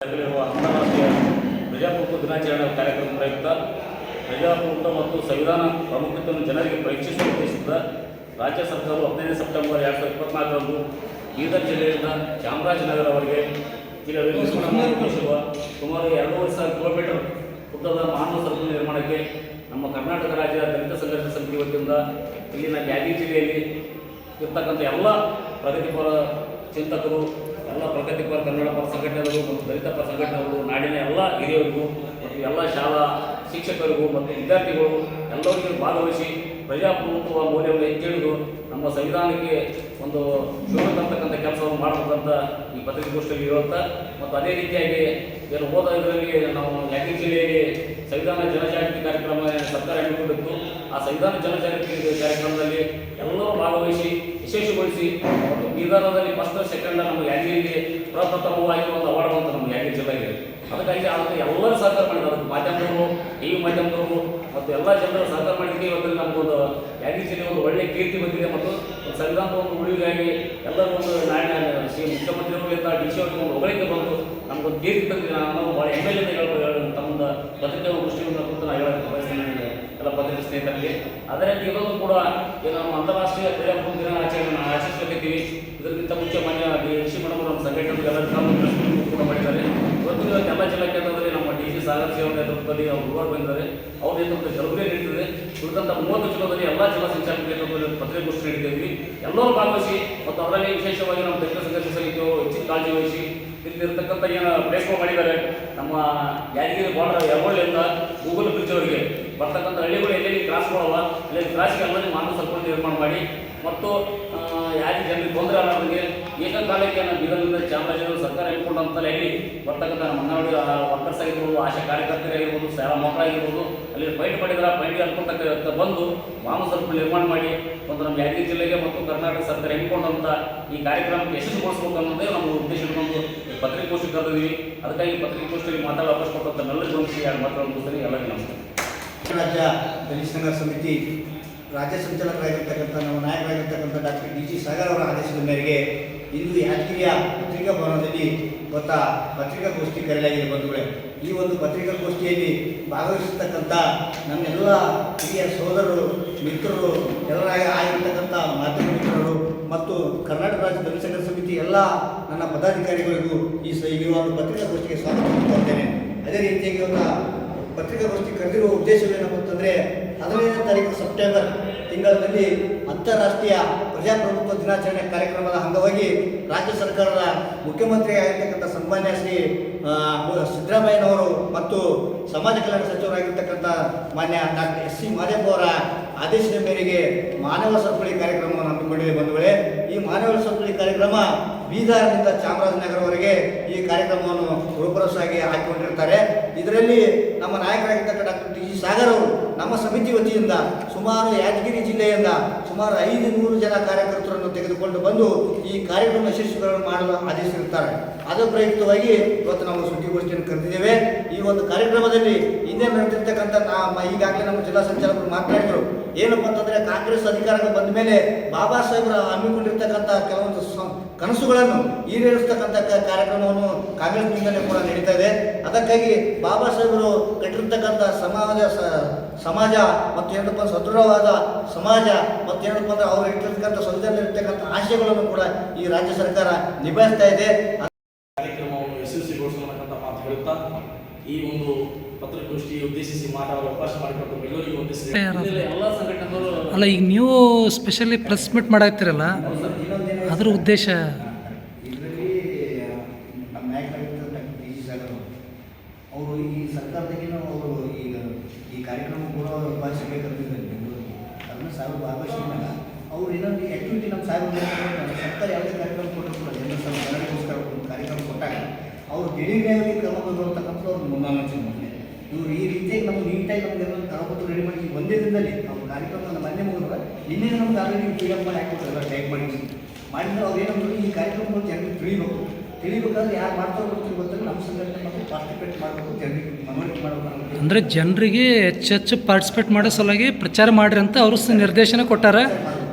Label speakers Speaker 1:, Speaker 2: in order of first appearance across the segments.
Speaker 1: ನಡೆಯಲಿರುವ ಅಂತಾರಾಷ್ಟ್ರೀಯ ಪ್ರಜಾಪ್ರಭುತ್ವ ದಿನಾಚರಣೆ ಕಾರ್ಯಕ್ರಮ ಪ್ರಯುಕ್ತ ಪ್ರಜಾಪ್ರಭುತ್ವ ಮತ್ತು ಸಂವಿಧಾನ ಪ್ರಾಮುಖ್ಯತೆಯನ್ನು ಜನರಿಗೆ ಪರೀಕ್ಷಿಸುವ ಉದ್ದೇಶದಿಂದ ರಾಜ್ಯ ಸರ್ಕಾರವು ಹದಿನೈದು ಸೆಪ್ಟೆಂಬರ್ ಎರಡು ಸಾವಿರದ ಇಪ್ಪತ್ನಾಲ್ಕರಂದು ಬೀದರ್ ಜಿಲ್ಲೆಯಿಂದ ಚಾಮರಾಜನಗರವರೆಗೆ ನಿರ್ಮಿಸಿರುವ ಸುಮಾರು ಎರಡೂವರೆ ಸಾವಿರ ಕಿಲೋಮೀಟರ್ ಉದ್ದದ ಮಾನವ ಸರಕು ನಿರ್ಮಾಣಕ್ಕೆ ನಮ್ಮ ಕರ್ನಾಟಕ ರಾಜ್ಯ ದಲಿತ ಸಂಘರ್ಷ ಸಮಿತಿ ವತಿಯಿಂದ ಇಲ್ಲಿನ ಗ್ಯಾಲಿ ಜಿಲ್ಲೆಯಲ್ಲಿ ಇರ್ತಕ್ಕಂಥ ಎಲ್ಲ ಪ್ರಗತಿಪರ ಚಿಂತಕರು ಎಲ್ಲ ಪ್ರಗತಿಪರ ಕನ್ನಡ ಪರ ಸಂಘಟನೆಗಳು ಮತ್ತು ದಲಿತ ಪರ ಸಂಘಟನೆಗಳು, ನಾಡಿನ ಎಲ್ಲ ಹಿರಿಯರಿಗೂ ಮತ್ತು ಎಲ್ಲ ಶಾಲಾ ಶಿಕ್ಷಕರಿಗೂ ಮತ್ತು ವಿದ್ಯಾರ್ಥಿಗಳು ಎಲ್ಲರಿಗೂ ಭಾಗವಹಿಸಿ ಪ್ರಜಾಪ್ರಭುತ್ವ ಮೌಲ್ಯವನ್ನು ಎತ್ತಿಡಿದು ನಮ್ಮ ಸಂವಿಧಾನಕ್ಕೆ ಒಂದು ಶೋಧ ತರ್ತಕ್ಕಂಥ ಕೆಲಸವನ್ನು ಮಾಡಬೇಕಂತ ಈ ಪತ್ರಿಕಾಗೋಷ್ಠಿಯಲ್ಲಿ ಇರುವಂಥ ಮತ್ತು ಅದೇ ರೀತಿಯಾಗಿ ಏನು ಹೋದ ಇದರಲ್ಲಿ ನಾವು ಯಾದಗಿರಿ ಜಿಲ್ಲೆಯಲ್ಲಿ ಸಂವಿಧಾನ ಜನಜಾಗೃತಿ ಕಾರ್ಯಕ್ರಮ ಸರ್ಕಾರ ಹಮ್ಮಿಕೊಂಡಿತ್ತು. ಆ ಸಂವಿಧಾನ ಜನಜಾಗೃತಿ ಕಾರ್ಯಕ್ರಮದಲ್ಲಿ ಎಲ್ಲರೂ ಭಾಗವಹಿಸಿ, ವಿಶೇಷಗೊಳಿಸಿ, ಮತ್ತು ಬೀದರದಲ್ಲಿ ಫಸ್ಟ್ ಸೆಕೆಂಡ್ ನಮ್ಮ ಯಾದಗಿರಿಗೆ ಪ್ರಪ್ರಥಮವಾಗಿ ಒಂದು ಅವಾರ್ಡ್ ಬಂತು ನಮ್ಮ ಯಾದಗಿರಿ ಜಿಲ್ಲೆಗೆ. ಅದಕ್ಕಾಗಿ ಅದಕ್ಕೆ ಎಲ್ಲರೂ ಸಹಕಾರ ಮಾಡಿದ್ರು ಅದಕ್ಕೆ ಮಾಧ್ಯಮದವರು ಈ ಮಾಧ್ಯಮದವರು ಮತ್ತು ಎಲ್ಲ ಜನರು ಸಹಕಾರ ಮಾಡಿದ್ದಕ್ಕೆ ಇವತ್ತು ನಮಗೊಂದು ಯಾದಗಿರಿ ಜಿಲ್ಲೆ ಒಂದು ಒಳ್ಳೆಯ ಕೀರ್ತಿ ಬಂದಿದೆ ಮತ್ತು ಸಂವಿಧಾನದ ಒಂದು ಉಳಿವಿಗಾಗಿ ಎಲ್ಲರೂ ಒಂದು ನಾಡಿನ ಶ್ರೀ ಮುಖ್ಯಮಂತ್ರಿಗಳಿಂದ ಡಿ ಸಿ ಅವರಿಗೆ ಒಂದು ಬಂದು ನಮಗೊಂದು ಕೀರ್ತಿ ತಂದಿದೆ. ನಾನು ಭಾಳ ಎಂ ಎಲ್ ಎ ಹೇಳ್ಬೋದು. ತಮ್ಮೊಂದು ಪತ್ರಿಕೆ ದೃಷ್ಟಿಯಿಂದ ಕುರಿತು ನಾನು ಹೇಳಕ್ಕೆ ಬಯಸ್ತೇನೆ ಎಲ್ಲ ಪತ್ರಿಕೆ ಸ್ನೇಹಿತರಲ್ಲಿ. ಅದೇ ರೀತಿ ಇದೊಂದು ಕೂಡ ಈಗ ನಮ್ಮ ಅಂತಾರಾಷ್ಟ್ರೀಯ ಕ್ರೀಡಾ ದಿನ ಆಚರಣೆ ಆಚರಿಸಲಿದ್ದೀವಿ ಇದಕ್ಕಿಂತ ಮುಖ್ಯ ಮಾನ್ಯ ಡಿ ಸಿ ಮೇಡಮ್ ನಮ್ಮ ಸಂಘಟನೆ ಎಲ್ಲ ಕೂಡ ಮಾಡಿದ್ದಾರೆ. ಇವತ್ತು ಎಲ್ಲ ಜಿಲ್ಲಾ ಕೇಂದ್ರದಲ್ಲಿ ನಮ್ಮ ಡಿ ಸಿ ಸಾಗರ್ ಸೇವಾ ನೇತೃತ್ವದಲ್ಲಿ ಅವರು ಗುರುವಾರ ಬಂದಿದ್ದಾರೆ. ಅವ್ರ ನೇತೃತ್ವದಲ್ಲಿ ಜಲಬರಿ ನೀಡುತ್ತದೆ ಉಳಿದಂಥ ಮೂವತ್ತು ಜಿಲ್ಲೆಯಲ್ಲಿ ಎಲ್ಲ ಜಿಲ್ಲಾ ಸಂಚಾಲಕ ನೇತೃತ್ವದಲ್ಲಿ ಪತ್ರಿಕಾಗೋಷ್ಠಿ ನಡೀತಿದ್ವಿ ಎಲ್ಲರೂ ಭಾಗವಹಿಸಿ ಮತ್ತು ಅವರಲ್ಲಿ ವಿಶೇಷವಾಗಿ ನಮ್ಮ ದಲಿತ ಸಂಘರ್ಷ ಸಮಿತಿಯವರು ಹೆಚ್ಚಿನ ಕಾಳಜಿ ವಹಿಸಿ ಇಲ್ಲಿರ್ತಕ್ಕಂಥ ಏನು ಪ್ಲೇಸ್ಗಳು ಮಾಡಿದ್ದಾರೆ. ನಮ್ಮ ಯಾದಗಿರಿ ಬಾರ್ಡರ್ ಯರಗೋಳಿಯಿಂದ ಗೂಗಲ್ ಬ್ರಿಡ್ಜ್ ಅವರಿಗೆ ಬರ್ತಕ್ಕಂಥ ಹಳ್ಳಿಗಳು ಎಲ್ಲೆಲ್ಲಿ ಕ್ರಾಸ್ಗಳವ ಅಲ್ಲಿ ಕ್ರಾಸ್ಗೆ ಎಲ್ಲರಿಗೂ ಮಾನವ ಸಂಪರ್ಕ ನಿರ್ಮಾಣ ಮಾಡಿ ಮತ್ತು ಯಾರಿಗೆ ಜನರಿಗೆ ತೊಂದರೆ ಆಗಲಾರ್ದಂಗೆ ಏಕಕಾಲಕ್ಕೆ ನಮ್ಮ ಬೀದರ್ನಿಂದ ಚಾಮರಾಜನಗರ ಸರ್ಕಾರ ಇಟ್ಕೊಂಡಂತಲೇ ಹೇಳಿ, ಬರ್ತಕ್ಕಂಥ ನಮ್ಮ ಅಂಗನವಾಡಿ ವರ್ಕರ್ಸ್ ಆಗಿರ್ಬೋದು, ಆಶಾ ಕಾರ್ಯಕರ್ತರಾಗಿರ್ಬೋದು ಶಾಲಾ ಮಕ್ಕಳಾಗಿರ್ಬೋದು ಅಲ್ಲಿ ಪೈಂಟ್ ಮಾಡಿದ್ರೆ ಪೈಂಟ್ ಅನ್ಕೊಂಡಂತ ಬಂದು ಮಾನವ ಸ್ವಲ್ಪ ನಿರ್ಮಾಣ ಮಾಡಿ ಒಂದು ನಮ್ಮ ಯಾದಗಿರಿ ಜಿಲ್ಲೆಗೆ ಮತ್ತು ಕರ್ನಾಟಕ ಸರ್ಕಾರ ಹೆಮ್ಮಿಕೊಂಡಂಥ ಈ ಕಾರ್ಯಕ್ರಮಕ್ಕೆ ಯಶಸ್ವಿಗೊಳಿಸಬೇಕು ಅನ್ನೋದೇ ನಮ್ಮ ಉದ್ದೇಶ ಇಟ್ಕೊಂಡು ಈ ಪತ್ರಿಕಾಗೋಷ್ಠಿ ಕರೆದಿದ್ದೀವಿ ಅದಕ್ಕಾಗಿ ಪತ್ರಿಕಾಗೋಷ್ಠಿಯಲ್ಲಿ ಮಾತಾಡೋ ಅವಕಾಶ ಕೊಟ್ಟಂತ ನಲ್ಲರಿಗೆ ಗಮನಿಸಿ ಮಾತುಗಳನ್ನು ಮುಗಿಸ್ತೀನಿ ಎಲ್ಲರಿಗೂ ನಮಸ್ಕಾರ.
Speaker 2: ರಾಜ್ಯ ದಲಿತ ಸಮಿತಿ ರಾಜ್ಯ ಸಂಚಾಲಕರಾಗಿರ್ತಕ್ಕಂಥ ನಮ್ಮ ನಾಯಕರಾಗಿರ್ತಕ್ಕಂಥ ಡಾಕ್ಟರ್ ಡಿ ಜಿ ಸಾಗರ್ ಅವರ ಆದೇಶದ ಮೇರೆಗೆ ಇಂದು ಯಾದಗಿರಿಯ ಪತ್ರಿಕಾ ಭವನದಲ್ಲಿ ಗೊತ್ತ ಪತ್ರಿಕಾಗೋಷ್ಠಿ ಕರೆಯಲಾಗಿದೆ ಬಂಧುಗಳೇ. ಈ ಒಂದು ಪತ್ರಿಕಾಗೋಷ್ಠಿಯಲ್ಲಿ ಭಾಗವಹಿಸತಕ್ಕಂಥ ನಮ್ಮೆಲ್ಲ ಹಿರಿಯ ಸೋದರರು, ಮಿತ್ರರು ಎಲ್ಲರಾಗಿ ಆಗಿರ್ತಕ್ಕಂಥ ಮಾಧ್ಯಮ ಮಿತ್ರರು ಮತ್ತು ಕರ್ನಾಟಕ ರಾಜ್ಯ ದಲಿತ ಸಮಿತಿ ಎಲ್ಲ ನನ್ನ ಪದಾಧಿಕಾರಿಗಳಿಗೂ ಈ ಸ ಈ ಒಂದು ಪತ್ರಿಕಾಗೋಷ್ಠಿಗೆ ಸ್ವಾಗತ ಕೊಡ್ತೇನೆ ಅದೇ ರೀತಿಯಾಗಿ ಒಂದು ಪತ್ರಿಕಾಗೋಷ್ಠಿ ಕರೆದಿರುವ ಉದ್ದೇಶವೇನಪ್ಪ ಅಂತಂದರೆ ಹದಿನೈದನೇ ತಾರೀಕು ಸೆಪ್ಟೆಂಬರ್ ತಿಂಗಳಲ್ಲಿ ಅಂತಾರಾಷ್ಟ್ರೀಯ ಪ್ರಜಾಪ್ರಭುತ್ವ ದಿನಾಚರಣೆ ಕಾರ್ಯಕ್ರಮದ ಅಂಗವಾಗಿ ರಾಜ್ಯ ಸರ್ಕಾರದ ಮುಖ್ಯಮಂತ್ರಿ ಆಗಿರ್ತಕ್ಕಂಥ ಸನ್ಮಾನ್ಯ ಶ್ರೀ ಸಿದ್ದರಾಮಯ್ಯನವರು ಮತ್ತು ಸಮಾಜ ಕಲ್ಯಾಣ ಸಚಿವರಾಗಿರ್ತಕ್ಕಂಥ ಮಾನ್ಯ ಡಾಕ್ಟರ್ ಎಸ್ ಸಿ ಮಾದೇವ್ ಅವರ ಆದೇಶದ ಮೇರೆಗೆ ಮಾನವ ಸರಪಳಿ ಕಾರ್ಯಕ್ರಮವನ್ನು ಹಮ್ಮಿಕೊಂಡಿದೆ ಬಂಧುಗಳೇ. ಮಾನವ ಸರಪಳಿ ಕಾರ್ಯಕ್ರಮ ಬೀದರ್ನಿಂದ ಚಾಮರಾಜನಗರವರೆಗೆ ಈ ಕಾರ್ಯಕ್ರಮವನ್ನು ರೂಪರಸಾಗಿ ಹಾಕಿಕೊಂಡಿರ್ತಾರೆ. ಇದರಲ್ಲಿ ನಮ್ಮ ನಾಯಕರಾಗಿರ್ತಕ್ಕ ಡಾಕ್ಟರ್ ಟಿ ಜಿ ಸಾಗರ್ ಅವರು ನಮ್ಮ ಸಮಿತಿ ವತಿಯಿಂದ ಸುಮಾರು ಯಾದಗಿರಿ ಜಿಲ್ಲೆಯಿಂದ ಸುಮಾರು ಐದು ನೂರು ಜನ ಕಾರ್ಯಕರ್ತರನ್ನು ತೆಗೆದುಕೊಂಡು ಬಂದು ಈ ಕಾರ್ಯಕ್ರಮ ಯಶಸ್ವಿಗಳನ್ನು ಮಾಡಲು ಆದೇಶಿಸಿರುತ್ತಾರೆ. ಅದರ ಪ್ರಯುಕ್ತವಾಗಿ ಇವತ್ತು ನಾವು ಸುದ್ದಿಗೋಷ್ಠಿಯನ್ನು ಕರೆದಿದ್ದೇವೆ. ಈ ಒಂದು ಕಾರ್ಯಕ್ರಮದಲ್ಲಿ ಹಿಂದೆ ನಡೆದಿರ್ತಕ್ಕಂಥ ನಮ್ಮ ಈಗಾಗಲೇ ನಮ್ಮ ಜಿಲ್ಲಾ ಸಂಚಾಲಕರು ಮಾತನಾಡಿದರು. ಏನಪ್ಪ ಅಂತಂದ್ರೆ ಕಾಂಗ್ರೆಸ್ ಅಧಿಕಾರಕ್ಕೆ ಬಂದ ಮೇಲೆ ಬಾಬಾ ಸಾಹೇಬರು ಹಮ್ಮಿಕೊಂಡಿರ್ತಕ್ಕಂಥ ಕೆಲವೊಂದು ಕನಸುಗಳನ್ನು ಈಡೇರಿಸ್ತಕ್ಕಂಥ ಕಾರ್ಯಕ್ರಮವನ್ನು ಕಾಂಗ್ರೆಸ್ನಿಂದಲೇ ಕೂಡ ನಡೀತಾ ಇದೆ. ಅದಕ್ಕಾಗಿ ಬಾಬಾ ಸಾಹೇಬರು ಕಟ್ಟಿರ್ತಕ್ಕಂಥ ಸಮಾಜ ಸಮಾಜ ಮತ್ತು ಏನಪ್ಪ ಸದೃಢವಾದ ಸಮಾಜ ಮತ್ತು ಏನಪ್ಪ ಅಂದ್ರೆ ಅವರು ಇಟ್ಟಿರ್ತಕ್ಕಂಥ ಸಂಜೆಯಲ್ಲಿರ್ತಕ್ಕಂಥ ಆಶಯಗಳನ್ನು ಕೂಡ ಈ ರಾಜ್ಯ ಸರ್ಕಾರ ನಿಭಾಯಿಸ್ತಾ ಇದೆ
Speaker 3: ಕಾರ್ಯಕ್ರಮವನ್ನು ಯಶಸ್ವಿಗೊಳಿಸಬೇಕಂತ ಮಾತು ಹೇಳುತ್ತಾ ಈ ಒಂದು ಪತ್ರಿಕಾಗೋಷ್ಠಿ ಉದ್ದೇಶಿಸಿ ಮಾತಾಡಲು ಅವಕಾಶ ಮಾಡಿಕೊಟ್ಟು ಎಲ್ಲರಿಗೂ
Speaker 1: ಎಲ್ಲ ಸಂಘಟನೆಗಳು
Speaker 4: ಅಲ್ಲ ಈಗ ನೀವು ಸ್ಪೆಷಲಿ ಪ್ರೆಸ್ ಮೀಟ್ ಮಾಡಾಕ್ತಿರಲ್ಲ? ಅದ್ರ ಉದ್ದೇಶ?
Speaker 2: ಇದರಲ್ಲಿ ನಮ್ಮ ನಾಯಕರಾಗಿರ್ತಕ್ಕಂಥ ಡಿ ಸಾಗರ್ ಅವರು ಈ ಸರ್ಕಾರದಾಗೇನು ಅವರು ಈಗ ಈ ಕಾರ್ಯಕ್ರಮ ಕೂಡ ಅವರು ಭಾಗಿಸಬೇಕಂತಿದ್ದಾರೆ ಬೆಂಗಳೂರಿಗೆ. ಅದನ್ನ ಸಾಹೇಬ್ ಭಾಗವಹಿಸಿದಾಗ ಅವ್ರು ಇನ್ನೊಂದು ಆ್ಯಕ್ಟಿವಿಟಿ ನಮ್ಮ ಸಾಹೇಬ್ ಸರ್ಕಾರ ಯಾವುದೇ ಕಾರ್ಯಕ್ರಮ ಕೊಟ್ಟರು ಕೂಡ ಜನರ ಒಂದು ಕಾರ್ಯಕ್ರಮ ಕೊಟ್ಟಾಗ ಅವರು ದಿಢೀರ್ನಾಗಿ ಕ್ರಮ ತಗೊಳ್ತಕ್ಕಂಥ ಅವ್ರು ಮುನ್ನಾಲೋಚನೆ ಮಾಡಿದೆ ಇವರು ಈ ರೀತಿಯಾಗಿ ನಮ್ಗೆ ನೀಟಾಗಿ ನಮ್ಗೆ ಕರಪತ್ರ ರೆಡಿ ಮಾಡಿ ಒಂದೇ ದಿನದಲ್ಲಿ ಅವ್ರ ಕಾರ್ಯಕ್ರಮ ನಮ್ಮ ಮೊನ್ನೆ ಮುಗಿದ್ರೆ ನಿನ್ನೆ ನಮ್ಮ ಆಲ್ರೆಡಿ ಪಿ ಎಫ್ ಮಾಡಿ ಹಾಕ್ಬಿಟ್ರಲ್ಲ ಟೈಪ್ ಮಾಡಿ. ಮಾಡಿದ್ರೆ ಅವ್ರು ಏನಂದ್ರು ಈ ಕಾರ್ಯಕ್ರಮಗಳು ಜನರಿಗೆ ತಿಳಿಬೇಕು. ತಿಳಿಬೇಕಾದ್ರೆ ಯಾರು ಮಾಡ್ತಾರೆ ಗೊತ್ತಿಲ್ಲ ನಮ್ಮ ಸಂಘಟನೆ ಮತ್ತು ಪಾರ್ಟಿಸಿಪೇಟ್ ಮಾಡಬೇಕು ಜನರಿಗೆ ಮನವರಿಕೆ ಮಾಡಬೇಕು
Speaker 4: ಅಂದರೆ ಜನರಿಗೆ ಹೆಚ್ಚು ಹೆಚ್ಚು ಪಾರ್ಟಿಸಿಪೇಟ್ ಮಾಡೋ ಸಲುವಾಗಿ ಪ್ರಚಾರ ಮಾಡ್ರಿ ಅಂತ ಅವರು ನಿರ್ದೇಶನ ಕೊಟ್ಟಾರ.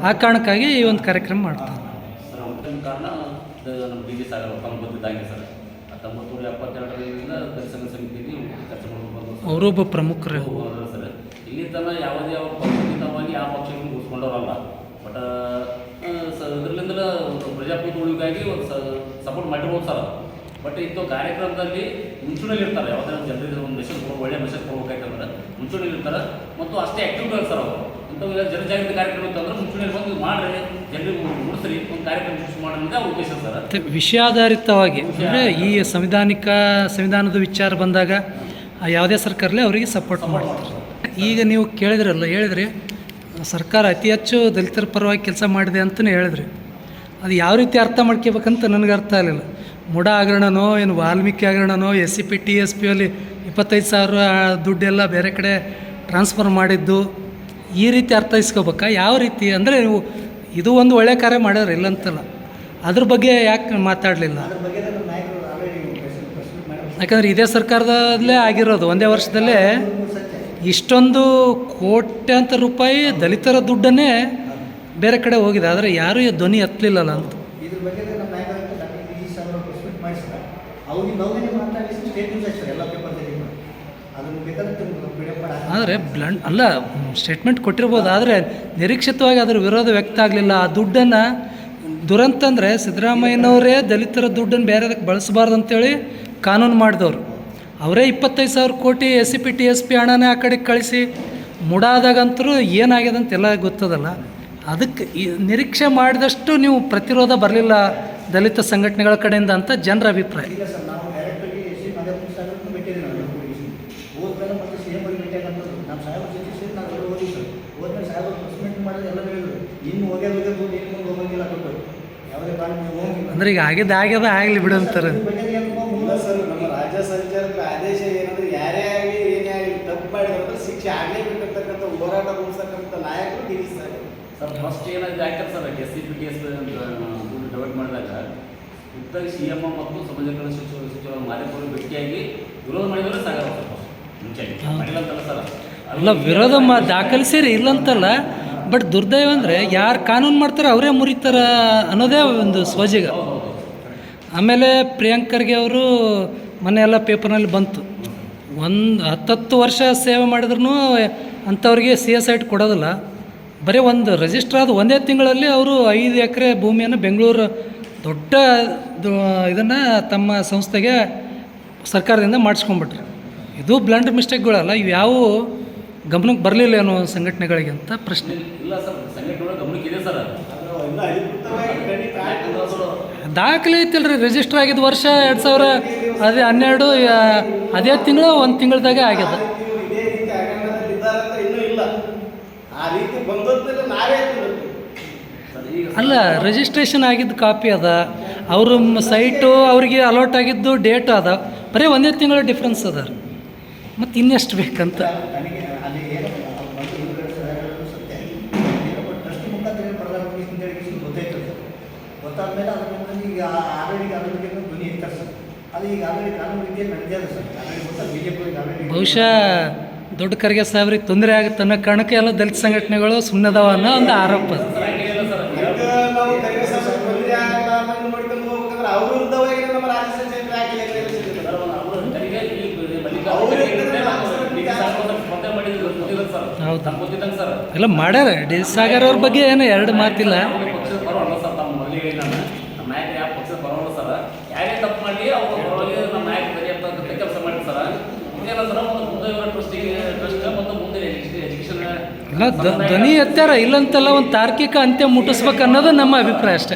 Speaker 4: ಆ ಕಾರಣಕ್ಕಾಗಿ ಈ ಒಂದು ಕಾರ್ಯಕ್ರಮ ಮಾಡ್ತಾರೆ.
Speaker 1: ಸರ್ ಮುಖ್ಯ ಕಾರಣ ನಮ್ಮ ಡಿ ಜಿ ಸಾಗರ್ ತಮ್ಮ ಸರ್. ಹತ್ತೊಂಬತ್ತು ನೂರ ಎಪ್ಪತ್ತೆರಡರಿಂದ ದರ್ಶನ ಸಮಿತಿಗೆ ಚರ್ಚೆ ಮಾಡ್ಕೊಂಡು
Speaker 4: ಅವರೊಬ್ಬ ಪ್ರಮುಖರೇ
Speaker 1: ಸರ್. ಇಲ್ಲಿ ತನಕ ಯಾವುದೇ ಯಾವ ಪಕ್ಷಿತವಾಗಿ ಆ ಪಕ್ಷವನ್ನು ಮುಗಿಸ್ಕೊಂಡವರಲ್ಲ. ಬಟ್ ಇದರಿಂದ ಒಂದು ಪ್ರಜಾಪ್ರಭುತ್ವ ಉಳಿಗಾಗಿ ಒಂದು ಸಪೋರ್ಟ್ ಮಾಡಿರ್ಬೋದು ಸರ್. ಬಟ್ ಇಂಥ ಕಾರ್ಯಕ್ರಮದಲ್ಲಿ ಮುಂಚೂಣಿಯಲ್ಲಿ ಇರ್ತಾರೆ ಯಾವುದೇ ಜನರಿಗೆ ಒಂದು ಮೆಸೇಜ್ ಕೊಡೋ ಒಳ್ಳೆ ಮೆಸೇಜ್ ಕೊಡ್ಬೇಕಾಯ್ತಂದ್ರೆ ಮುಂಚೂಣಿಯಲ್ಲಿ ಇರ್ತಾರೆ ಮತ್ತು ಅಷ್ಟೇ ಆ್ಯಕ್ಟಿವ್ ಇರ್ತಾರೆ ಸರ್ ಅವರು. ಇಂಥವು ಈಗ ಜನಜಾಗೃತಿ ಕಾರ್ಯಕ್ರಮ ಅಂತಂದ್ರೆ ಮುಂಚೂಣಿಯಲ್ಲಿ ಬಂದು ಮಾಡ್ರಿ ಜನರಿಗೆ ಮುಡಿಸ್ರಿ ಒಂದು ಕಾರ್ಯಕ್ರಮ ಸೃಷ್ಟಿ ಮಾಡೋದ್ರಿಂದ ಅವ್ರ ಉದ್ದೇಶ ಸರ್
Speaker 4: ವಿಷಯಾಧಾರಿತವಾಗಿ ಅಂದರೆ ಈ ಸಂವಿಧಾನಿಕ ಸಂವಿಧಾನದ ವಿಚಾರ ಬಂದಾಗ ಯಾವುದೇ ಸರ್ಕಾರಲೇ ಅವರಿಗೆ ಸಪೋರ್ಟ್ ಮಾಡ್ತಾರೆ. ಈಗ ನೀವು ಕೇಳಿದ್ರಲ್ಲ ಹೇಳಿದ್ರಿ ಸರ್ಕಾರ ಅತಿ ಹೆಚ್ಚು ದಲಿತರ ಪರವಾಗಿ ಕೆಲಸ ಮಾಡಿದೆ ಅಂತಲೇ ಹೇಳಿದ್ರಿ ಅದು ಯಾವ ರೀತಿ ಅರ್ಥ ಮಾಡ್ಕೋಬೇಕಂತ ನನಗೆ ಅರ್ಥ ಆಗಲಿಲ್ಲ. ಮುಡ ಹಗರಣನೋ ಏನು Valmiki ಹಗರಣನೋ S C P T S P ಅಲ್ಲಿ ಇಪ್ಪತ್ತೈದು ಸಾವಿರ ದುಡ್ಡೆಲ್ಲ ಬೇರೆ ಕಡೆ ಟ್ರಾನ್ಸ್ಫರ್ ಮಾಡಿದ್ದು ಈ ರೀತಿ ಅರ್ಥೈಸ್ಕೋಬೇಕಾ? ಯಾವ ರೀತಿ? ಅಂದರೆ ನೀವು ಇದು ಒಂದು ಒಳ್ಳೆಯ ಕಾರ್ಯ ಮಾಡ್ಯಾರ ಇಲ್ಲಂತಲ್ಲ. ಅದ್ರ ಬಗ್ಗೆ ಯಾಕೆ ಮಾತಾಡಲಿಲ್ಲ? ಯಾಕಂದರೆ ಇದೇ ಸರ್ಕಾರದಲ್ಲೇ ಆಗಿರೋದು. ಒಂದೇ ವರ್ಷದಲ್ಲೇ ಇಷ್ಟೊಂದು ಕೋಟ್ಯಾಂತರ ರೂಪಾಯಿ ದಲಿತರ ದುಡ್ಡನ್ನೇ ಬೇರೆ ಕಡೆ ಹೋಗಿದೆ. ಆದರೆ ಯಾರೂ ಈ ಧ್ವನಿ ಎತ್ತಲಿಲ್ಲಲ್ಲ ಅಂತ. ಆದರೆ ಬ್ಲಂಡ್ ಅಲ್ಲ ಸ್ಟೇಟ್ಮೆಂಟ್ ಕೊಟ್ಟಿರ್ಬೋದು, ಆದರೆ ನಿರೀಕ್ಷಿತವಾಗಿ ಅದರ ವಿರೋಧ ವ್ಯಕ್ತ ಆಗಲಿಲ್ಲ. ಆ ದುಡ್ಡನ್ನು ದುರಂತ ಅಂದರೆ ಸಿದ್ದರಾಮಯ್ಯನವರೇ ದಲಿತರ ದುಡ್ಡನ್ನು ಬೇರೆದಕ್ಕೆ ಬಳಸಬಾರ್ದು ಅಂತೇಳಿ ಕಾನೂನು ಮಾಡಿದವರು. ಅವರೇ ಇಪ್ಪತ್ತೈದು ಸಾವಿರ ಕೋಟಿ S C P, T S P ಹಣನೇ ಆ ಕಡೆಗೆ ಕಳಿಸಿ ಮುಡಾದಾಗಂತರೂ ಏನಾಗಿದೆ ಅಂತೆಲ್ಲ ಗೊತ್ತದಲ್ಲ. ಅದಕ್ಕೆ ನಿರೀಕ್ಷೆ ಮಾಡಿದಷ್ಟು ನೀವು ಪ್ರತಿರೋಧ ಬರಲಿಲ್ಲ ದಲಿತ ಸಂಘಟನೆಗಳ ಕಡೆಯಿಂದ ಅಂತ ಜನರ ಅಭಿಪ್ರಾಯ
Speaker 2: ಇಲ್ಲ ಸರ್ ನಾವು ಡೈರೆಕ್ಟಾಗಿ ಸಿ ಮಾದೇವಪುರ ಸಾಹೇಬ್ರನ್ನ ಭೇಟಿಯಾಗಿ ನಾವು ಹೋಗಿ ಹೋದ್ಮೇಲೆ ಮತ್ತೆ ಸಿ ಎಂ ಅವ್ರಿಗೆ ಭೇಟಿಯಾಗಿ ಅಂತಂದ್ರು ನಮ್ಮ ಸಾಹೇಬ್ರ ಜೊತೆ ಸೇರಿ ನಾವು ಎಲ್ಲ ಹೋಗಿ ಸರ್ ಹೋದ್ಮೇಲೆ ಸಾಹೇಬ್ರು ಪ್ರೆಸ್ಮೆಂಟ್ ಮಾಡಿದ್ರೆ ಎಲ್ಲ ಹೇಳಿದ್ರು ಇನ್ನು ಹೋಗ್ಯ ಹೋಗ್ಯ ದುಡ್ಡು ಇನ್ನು ಮುಂದೆ ಹೋಗಂಗಿಲ್ಲ ಕೊಟ್ಟು ಯಾವುದೇ ಕಾರಣ ನೀವು ಹೋಗಿಲ್ಲ
Speaker 4: ಅಂದ್ರೆ ಈಗ ಆಗಿದ್ದ ಆಗ್ಯದ ಆಗಲಿ ಬಿಡು ಅಂತಾರೆ
Speaker 5: ಇಲ್ಲ ಸರ್ ನಮ್ಮ ರಾಜ್ಯ ಸಂಚಾರದ ಆದೇಶ ಏನಂದ್ರೆ ಯಾರೇ ಆಗಲಿ ಏನೇ ಆಗಲಿ ತಪ್ಪು ಮಾಡಿದ್ರೆ ಶಿಕ್ಷೆ ಆಗಲೇಬೇಕಂತಕ್ಕಂಥ ಹೋರಾಟ ರೂಪಿಸ್ತಕ್ಕಂಥ ನಾಯಕರು D V sir
Speaker 1: sir first ಏನಾಗಿದೆ ಆಯ್ತಾರೆ sir S C P T S divide ಮಾಡಿದಾಗ ಇತ್ತಾಗಿ ಸಿ ಎಂ ಮತ್ತು ಸಮಾಜ ಕಲ್ಯಾಣ ಸಚಿವ ಸಚಿವರು ಮಾಧ್ಯಮಗಳು ಭೇಟಿಯಾಗಿ ವಿರೋಧ ಮಾಡಿದ್ರೆ ಸಾಗರ. ಮುಂಚೆ ಮಾಡಿಲ್ಲ ಅಂತಲ್ಲ ಸರ್
Speaker 4: ಅಲ್ಲ ವಿರೋಧ ಮಾ ದಾಖಲಿಸಿರಿ ಇಲ್ಲಂತಲ್ಲ ಬಟ್ ದುರ್ದೈವ ಅಂದರೆ ಯಾರು ಕಾನೂನು ಮಾಡ್ತಾರೆ ಅವರೇ ಮುರಿತಾರ ಅನ್ನೋದೇ ಒಂದು ಸ್ವಜಿಗ ಆಮೇಲೆ ಪ್ರಿಯಾಂಕರ್ಗೆ ಅವರು ಮನೆಯೆಲ್ಲ ಪೇಪರ್ನಲ್ಲಿ ಬಂತು. ಒಂದು ಹತ್ತತ್ತು ವರ್ಷ ಸೇವೆ ಮಾಡಿದ್ರು ಅಂಥವ್ರಿಗೆ ಸಿ ಎಸ್ ಐಟ್ ಕೊಡೋದಿಲ್ಲ. ಬರೀ ಒಂದು ರಿಜಿಸ್ಟರ್ ಆದ ಒಂದೇ ತಿಂಗಳಲ್ಲಿ ಅವರು ಐದು ಎಕರೆ ಭೂಮಿಯನ್ನು ಬೆಂಗಳೂರು ದೊಡ್ಡ ಇದನ್ನು ತಮ್ಮ ಸಂಸ್ಥೆಗೆ ಸರ್ಕಾರದಿಂದ ಮಾಡಿಸ್ಕೊಂಡ್ಬಿಟ್ರು. ಇದು ಬ್ಲಂಡ್ ಮಿಸ್ಟೇಕ್ಗಳಲ್ಲ ಇವು ಯಾವುವು ಗಮನಕ್ಕೆ ಬರಲಿಲ್ಲ ಅನ್ನೋ ಸಂಘಟನೆಗಳಿಗೆ ಅಂತ ಪ್ರಶ್ನೆ.
Speaker 1: ಇಲ್ಲ ಸರ್ ಸಂಘಟನೆ ಗಮನಕ್ಕೆ ಇದೆ ಸರ್
Speaker 4: ದಾಖಲೆ ಐತಿಲ್ರಿ ರಿಜಿಸ್ಟರ್ ಆಗಿದ್ದು ವರ್ಷ ಎರಡು ಸಾವಿರ ಅದೇ ಹನ್ನೆರಡು ಅದೇ ತಿಂಗಳು ಒಂದು ತಿಂಗಳದಾಗೆ ಆಗ್ಯದ. ಅಲ್ಲ ರಿಜಿಸ್ಟ್ರೇಷನ್ ಆಗಿದ್ದ ಕಾಪಿ ಅದ ಅವ್ರ ಸೈಟು ಅವ್ರಿಗೆ ಅಲಾಟ್ ಆಗಿದ್ದು ಡೇಟ್ ಅದ ಬರೀ ಒಂದೇ ತಿಂಗಳ ಡಿಫ್ರೆನ್ಸ್ ಅದ. ಮತ್ತು ಇನ್ನೆಷ್ಟು ಬೇಕಂತ
Speaker 2: ನನಗೆ ಅಲ್ಲಿ ಏನು ಅವ್ರು ಬಂದು ಹಿಂದ್ಗಡೆ ಸರ್ ಹೇಳೋದು ಸತ್ಯ ಏನೋ ಟ್ರಸ್ಟ್ ಮುಖಾಂತರ ಏನು ಪ್ರಧಾನಮಂತ್ರಿ ಅಂತೇಳಿ ಇಷ್ಟು ಗೊತ್ತಾಯ್ತು ಸರ್ ಗೊತ್ತಾದ್ಮೇಲೆ ಅದಕ್ಕೆ ಮುಂದೆ ಈಗ ಆಲ್ರೆಡಿ ಅದ್ರ ಬಗ್ಗೆ ಧ್ವನಿ ಇರ್ತಾರೆ ಸರ್ ಅದು ಈಗ ಆಲ್ರೆಡಿ ಕಾನೂನು ರೀತಿಯಲ್ಲಿ ನಡೆದಿದೆ ಸರ್. ಆಲ್ರೆಡಿ ಗೊತ್ತಾ ಬಿ ಜೆ ಪಿ ಆಲ್ರೆಡಿ
Speaker 4: ಬಹುಶಃ ದೊಡ್ಡ ಖರ್ಗೆ ಸಾಹೇಬ್ರಿಗೆ ತೊಂದರೆ ಆಗುತ್ತೆ ಅನ್ನೋ ಕಾರಣಕ್ಕೆ ಎಲ್ಲ ದಲಿತ ಸಂಘಟನೆಗಳು ಸುಮ್ಮನದಾವ ಅನ್ನೋ ಒಂದು ಆರೋಪ. ಹೌದಾ.
Speaker 1: ಗೊತ್ತಿದೆ
Speaker 4: ಎಲ್ಲ ಮಾಡ್ಯಾರ. ಡಿ. ಸಾಗರ್ ಅವ್ರ ಬಗ್ಗೆ ಏನು ಎರಡು ಮಾತಿಲ್ಲ
Speaker 1: ಯಾವ ಪಕ್ಷದ ಪರವಲ್ಲ ಸರ್ ತಮ್ಮ ಮೊದಲಿಗೆ ನಾನು ನಮ್ಮ ನಾಯಕ ಯಾವ ಪಕ್ಷದ ಬರೋಲ್ಲ ಸರ್? ಯಾರೇ ತಪ್ಪು ಮಾಡಲಿ? ಅವರು ಪರವಾಗಿ ನಮ್ಮ ನಾಯಕ ಸರಿ ಅಂತ ಕೆಲಸ ಮಾಡಿ ಸರ್. ಇದೇನ ಸರ್ ಒಂದು ಮುಂದೆ ಟ್ರಸ್ಟಿಗೆ ಟ್ರಸ್ಟ್ ಮತ್ತು ಮುಂದೆ ಎಜುಕೇಷನ್
Speaker 4: ಇಲ್ಲ ಧ್ವ- ಧ್ವನಿ ಎತ್ತಾರ ಇಲ್ಲಂತಲ್ಲ ಒಂದು ತಾರ್ಕಿಕ ಅಂತ್ಯ ಮುಟ್ಟಿಸ್ಬೇಕು ಅನ್ನೋದು ನಮ್ಮ ಅಭಿಪ್ರಾಯ ಅಷ್ಟೇ.